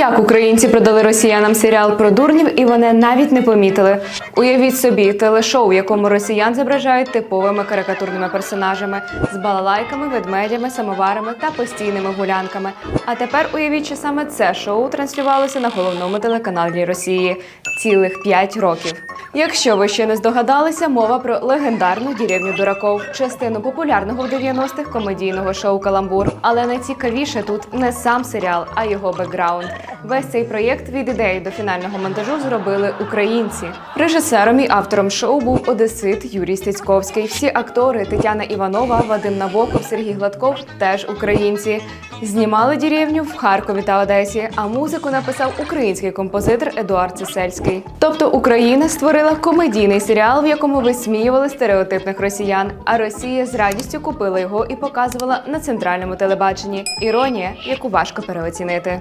Як українці продали росіянам серіал про дурнів, і вони навіть не помітили. Уявіть собі, телешоу, в якому росіян зображають типовими карикатурними персонажами з балалайками, ведмедями, самоварами та постійними гулянками. А тепер уявіть, що саме це шоу транслювалося на головному телеканалі Росії цілих 5 років. Якщо ви ще не здогадалися, мова про легендарну деревню дураков, частину популярного в 90-х комедійного шоу Каламбур. Але найцікавіше тут не сам серіал, а його бекграунд. Весь цей проєкт від ідеї до фінального монтажу зробили українці. Режисером і автором шоу був одесит Юрій Стецьковський. Всі актори Тетяна Іванова, Вадим Набоков, Сергій Гладков теж українці. Знімали деревню в Харкові та Одесі, а музику написав український композитор Едуард Цесельський. Тобто Україна створила комедійний серіал, в якому висміювали стереотипних росіян. А Росія з радістю купила його і показувала на центральному телебаченні. Іронія, яку важко переоцінити.